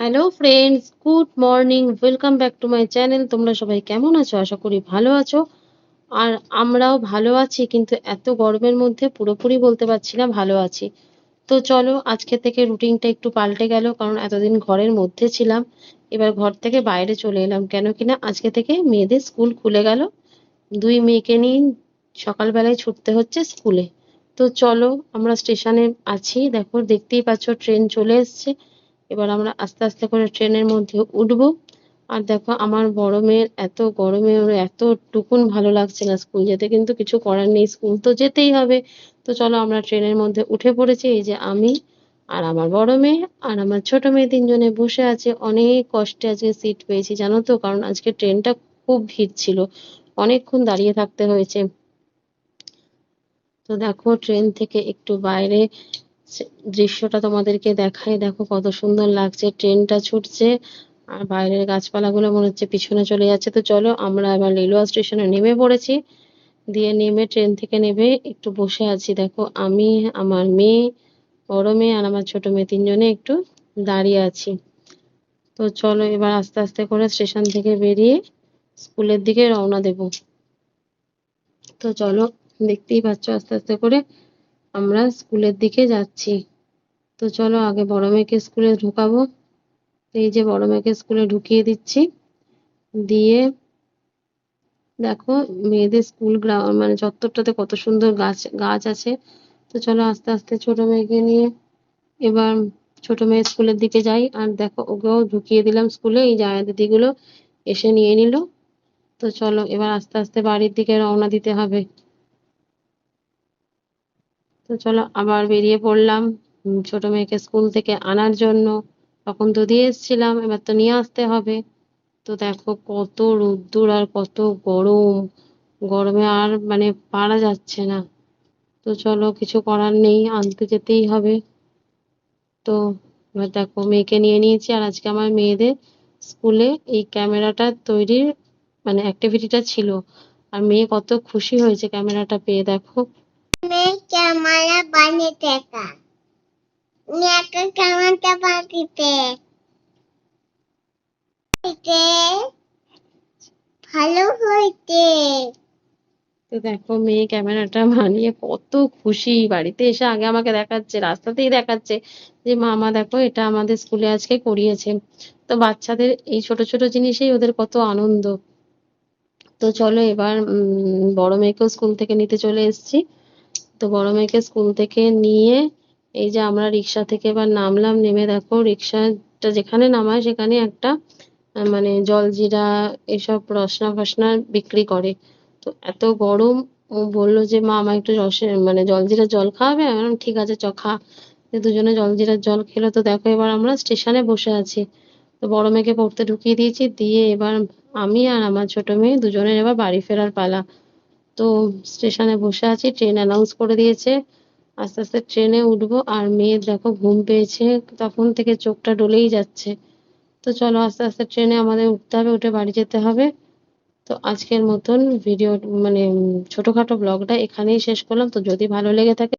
Hello friends good morning welcome back to my channel তোমরা সবাই কেমন আছো? আশা করি ভালো আছো। আর আমরাও ভালো আছি, কিন্তু এত গরমের মধ্যে পুরোপুরি বলতে পারছি না, ভালো আছি। তো চলো, আজকে থেকে রুটিনটা একটু পাল্টে গেল, কারণ এতদিন ঘরের মধ্যে ছিলাম। এবার ঘর থেকে বাইরে চলে এলাম, কেন কিনা আজকে থেকে মেয়েদের স্কুল খুলে গেল। দুই মেয়েকে নিয়ে সকালবেলায় ছুটতে হচ্ছে স্কুলে। তো চলো, আমরা স্টেশনে আছি। দেখো, দেখতেই পাচ্ছ, ট্রেন চলে এসছে। এবার আমরা আস্তে আস্তে করে ট্রেনের মধ্যে উঠবো। আর দেখো, আমার বড় মেয়ের এত গরমে, ওর এত টুকুন ভালো লাগছে না স্কুল যেতে, কিন্তু কিছু করার নেই, স্কুল তো যেতেই হবে। তো চলো আমরা ট্রেনের মধ্যে উঠে পড়েছি, এই যে আমি আর আমার বড় মেয়ে আর আমার ছোট মেয়ে তিনজনে বসে আছে। অনেক কষ্টে আজকে সিট পেয়েছি, জানো তো, কারণ আজকে ট্রেনটা খুব ভিড় ছিল। অনেকক্ষণ দাঁড়িয়ে থাকতে হয়েছে। তো দেখো, ট্রেন থেকে একটু বাইরে দৃশ্যটা তোমাদেরকে দেখাই। দেখো কত সুন্দর লাগছে, ট্রেনটা ছুটছে, আর বাইরের গাছপালাগুলো মনে হচ্ছে পিছনে চলে যাচ্ছে। তো চলো আমরা এবার রেলওয়ে স্টেশনে নেমে পড়েছি। দিয়ে নেমে ট্রেন থেকে নেমে একটু বসে আছি। দেখো আমি, আমার মেয়ে, বড় মেয়ে আর আমার ছোট মেয়ে তিনজনে একটু দাঁড়িয়ে আছি। তো চলো এবার আস্তে আস্তে করে স্টেশন থেকে বেরিয়ে স্কুলের দিকে রওনা দেব। তো চলো দেখতেই পাচ্ছ আস্তে আস্তে করে আমরা স্কুলের দিকে যাচ্ছি। তো চলো আগে বড় মেয়েকে স্কুলে ঢুকাবো। এই যে বড় মেয়েকে স্কুলে ঢুকিয়ে দিচ্ছি। দিয়ে দেখো মেয়েদের স্কুল গ্রাউন্ড মানে চত্বরটাতে কত সুন্দর গাছ গাছ আছে। তো চলো আস্তে আস্তে ছোট মেয়েকে নিয়ে এবার ছোট মেয়ে স্কুলের দিকে যাই। আর দেখো ওকেও ঢুকিয়ে দিলাম স্কুলে। এই জায়া দিদিগুলো এসে নিয়ে নিল। তো চলো এবার আস্তে আস্তে বাড়ির দিকে রওনা দিতে হবে। তো চলো আবার বেরিয়ে পড়লাম ছোট মেয়েকে স্কুল থেকে আনার জন্য। তখন তো দিয়ে এসছিলাম, এবার তো নিয়ে আসতে হবে। তো দেখো কত রোদ্দুর আর কত গরম। গরমে আর মানে পারা যাচ্ছে না। তো চলো কিছু করার নেই, আনতে যেতেই হবে। তো এবার দেখো মেয়েকে নিয়ে নিয়েছি, আর আজকে আমার মেয়েদের স্কুলে এই ক্যামেরাটা তৈরির মানে অ্যাক্টিভিটিটা ছিল। আর মেয়ে কত খুশি হয়েছে ক্যামেরাটা পেয়ে, দেখো। বানিতে ভালো হইতে। তো দেখো, মেয়ে ক্যামেরাটা বানিয়ে কত খুশি। বাড়িতে এসে আগে আমাকে দেখাচ্ছে, রাস্তাতেই দেখাচ্ছে যে, মামা, দেখো, এটা আমাদের স্কুলে আজকে করিয়েছে। তো বাচ্চাদের এই ছোট ছোট জিনিসেই ওদের কত আনন্দ। তো চলো এবার বড় মেয়েকেও স্কুল থেকে নিতে চলে এসেছি। তো বড় মেয়েকে স্কুল থেকে নিয়ে এই যে আমরা রিক্সা থেকে এবার নামলাম, নেমে দেখো রিক্সাটা যেখানে নামায় সেখানে একটা মানে জলজিরা এসব রসনা ফসনা বিক্রি করে। তো এত গরম, ও বলল যে, মা আমার একটু রসে মানে জলজিরার জল খাওয়াবে? আমি বললাম, ঠিক আছে, চ, খা। দুজনে জলজিরার জল খেলো। তো দেখো এবার আমরা স্টেশনে বসে আছি। তো বড় মেয়েকে পড়তে ঢুকিয়ে দিয়েছি, দিয়ে এবার আমি আর আমার ছোট মেয়ে দুজনের এবার বাড়ি ফেরার পালা। তো স্টেশনে বসে আছি ট্রেন অ্যানাউন্স করে দিয়েছে। আস্তে আস্তে ট্রেনে উঠবো আর মেয়ের দেখো ঘুম পেয়েছে, তখন থেকে চোখটা ডলেই যাচ্ছে। তো চলো আস্তে আস্তে ট্রেনে আমাদের উঠতে হবে, উঠে বাড়ি যেতে হবে। তো আজকের মতন ভিডিও মানে ছোটোখাটো ব্লগটা এখানেই শেষ করলাম। তো যদি ভালো লেগে থাকে